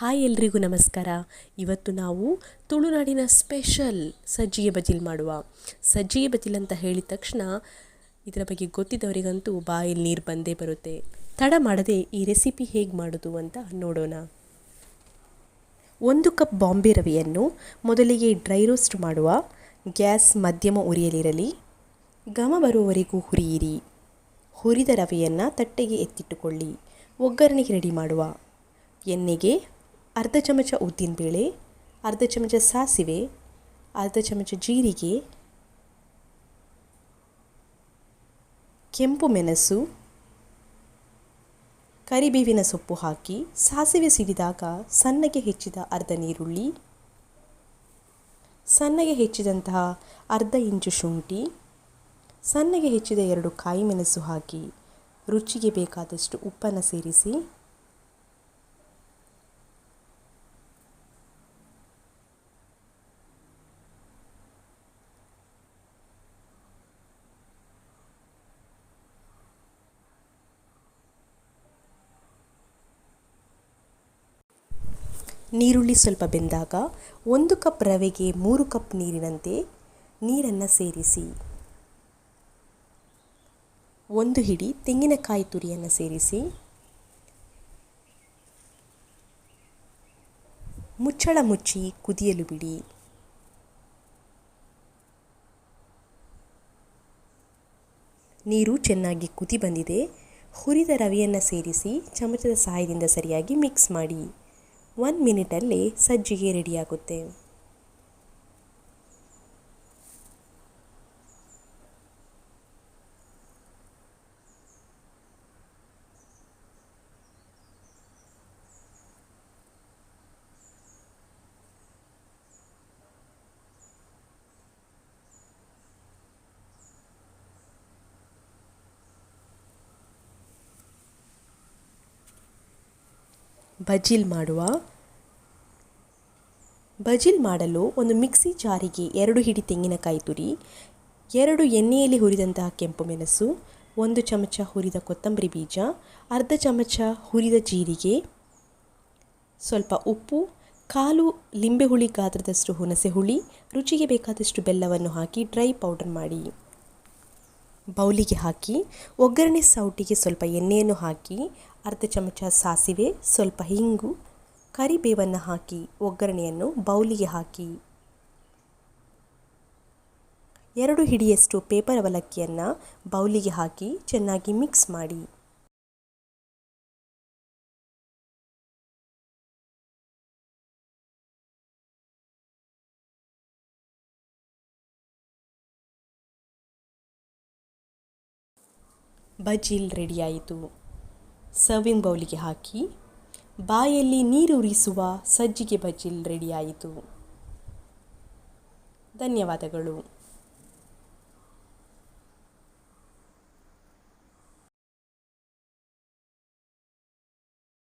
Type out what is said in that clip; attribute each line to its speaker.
Speaker 1: Hi ಎಲ್ರಿಗೂ ನಮಸ್ಕಾರ. ಇವತ್ತು ನಾವು ತುಳುನಾಡಿನ ಸ್ಪೆಷಲ್ ಸಜ್ಜಿಗೆ ಬಜಿಲ್ ಮಾಡುವ. ಸಜ್ಜಿಗೆ ಬಜಿಲ್ ಅಂತ ಹೇಳಿದ ತಕ್ಷಣ ಇದರ ಬಗ್ಗೆ ಗೊತ್ತಿದ್ದವರಿಗಂತೂ ಬಾಯಲ್ಲಿ ನೀರು ಬಂದೇ ಬರುತ್ತೆ. ತಡ ಮಾಡದೆ ಈ ರೆಸಿಪಿ ಹೇಗೆ ಮಾಡೋದು ಅಂತ ನೋಡೋಣ. ಒಂದು ಕಪ್ ಬಾಂಬೆ ರವೆಯನ್ನು ಮೊದಲಿಗೆ ಡ್ರೈ ರೋಸ್ಟ್ ಮಾಡುವ. ಗ್ಯಾಸ್ ಮಧ್ಯಮ ಉರಿಯಲಿರಲಿ. ಘಮ ಬರುವವರೆಗೂ ಹುರಿಯಿರಿ. ಹುರಿದ ರವೆಯನ್ನು ತಟ್ಟೆಗೆ ಎತ್ತಿಟ್ಟುಕೊಳ್ಳಿ. ಒಗ್ಗರಣೆಗೆ ರೆಡಿ ಮಾಡುವ. ಎಣ್ಣೆಗೆ ಅರ್ಧ ಚಮಚ ಉದ್ದಿನಬೇಳೆ ಅರ್ಧ ಚಮಚ ಸಾಸಿವೆ, ಅರ್ಧ ಚಮಚ ಜೀರಿಗೆ, ಕೆಂಪು ಮೆಣಸು, ಕರಿಬೇವಿನ ಸೊಪ್ಪು ಹಾಕಿ ಸಾಸಿವೆ ಸಿಡಿದಾಗ ಸಣ್ಣಗೆ ಹೆಚ್ಚಿದ ಅರ್ಧ ನೀರುಳ್ಳಿ ಸಣ್ಣಗೆ ಹೆಚ್ಚಿದಂತಹ ಅರ್ಧ ಇಂಚು ಶುಂಠಿ, ಸಣ್ಣಗೆ ಹೆಚ್ಚಿದ ಎರಡು ಕಾಯಿ ಮೆಣಸು ಹಾಕಿ ರುಚಿಗೆ ಬೇಕಾದಷ್ಟು ಉಪ್ಪನ್ನು ಸೇರಿಸಿ ನೀರುಳ್ಳಿ ಸ್ವಲ್ಪ ಬೆಂದಾಗ ಒಂದು ಕಪ್ ರವೆಗೆ ಮೂರು ಕಪ್ ನೀರಿನಂತೆ ನೀರನ್ನು ಸೇರಿಸಿ. ಒಂದು ಹಿಡಿ ತೆಂಗಿನಕಾಯಿ ತುರಿಯನ್ನು ಸೇರಿಸಿ. ಮುಚ್ಚಳ ಮುಚ್ಚಿ ಕುದಿಯಲು ಬಿಡಿ. ನೀರು ಚೆನ್ನಾಗಿ ಕುದಿ ಬಂದಿದೆ. ಹುರಿದ ರವೆಯನ್ನು ಸೇರಿಸಿ ಚಮಚದ ಸಹಾಯದಿಂದ ಸರಿಯಾಗಿ ಮಿಕ್ಸ್ ಮಾಡಿ. ಒನ್ ಮಿನಿಟಲ್ಲಿ ಸಜ್ಜಿಗೆ ರೆಡಿಯಾಗುತ್ತೆ. ಬಜಿಲ್ ಮಾಡುವ. ಬಜಿಲ್ ಮಾಡಲು ಒಂದು ಮಿಕ್ಸಿ ಜಾರಿಗೆ ಎರಡು ಹಿಡಿ ತೆಂಗಿನಕಾಯಿ ತುರಿ, ಎರಡು ಎಣ್ಣೆಯಲ್ಲಿ ಹುರಿದಂತಹ ಕೆಂಪು ಮೆಣಸು, ಒಂದು ಚಮಚ ಹುರಿದ ಕೊತ್ತಂಬರಿ ಬೀಜ, ಅರ್ಧ ಚಮಚ ಹುರಿದ ಜೀರಿಗೆ, ಸ್ವಲ್ಪ ಉಪ್ಪು, ಕಾಲು ಲಿಂಬೆ ಹುಳಿ ಗಾತ್ರದಷ್ಟು ಹುಣಸೆ ಹುಳಿ ರುಚಿಗೆ ಬೇಕಾದಷ್ಟು ಬೆಲ್ಲವನ್ನು ಹಾಕಿ ಡ್ರೈ ಪೌಡರ್ ಮಾಡಿ. ಬೌಲಿಗೆ ಹಾಕಿ, ಒಗ್ಗರಣೆ ಸೌಟಿಗೆ ಸ್ವಲ್ಪ ಎಣ್ಣೆಯನ್ನು ಹಾಕಿ, ಅರ್ಧ ಚಮಚ ಸಾಸಿವೆ, ಸ್ವಲ್ಪ ಹಿಂಗು, ಕರಿಬೇವನ್ನು ಹಾಕಿ ಒಗ್ಗರಣೆಯನ್ನು ಬೌಲಿಗೆ ಹಾಕಿ. ಎರಡು ಹಿಡಿಯಷ್ಟು ಪೇಪರ್ ಅವಲಕ್ಕಿಯನ್ನು ಬೌಲಿಗೆ ಹಾಕಿ ಚೆನ್ನಾಗಿ ಮಿಕ್ಸ್ ಮಾಡಿ. ಬಜಿಲ್ ರೆಡಿಯಾಯಿತು. ಸರ್ವಿಂಗ್ ಬೌಲಿಗೆ ಹಾಕಿ ಬಾಯಲ್ಲಿ ನೀರು ಉರಿಸುವ ಸಜ್ಜಿಗೆ ಬಜಿಲ್ ರೆಡಿಯಾಯಿತು. ಧನ್ಯವಾದಗಳು.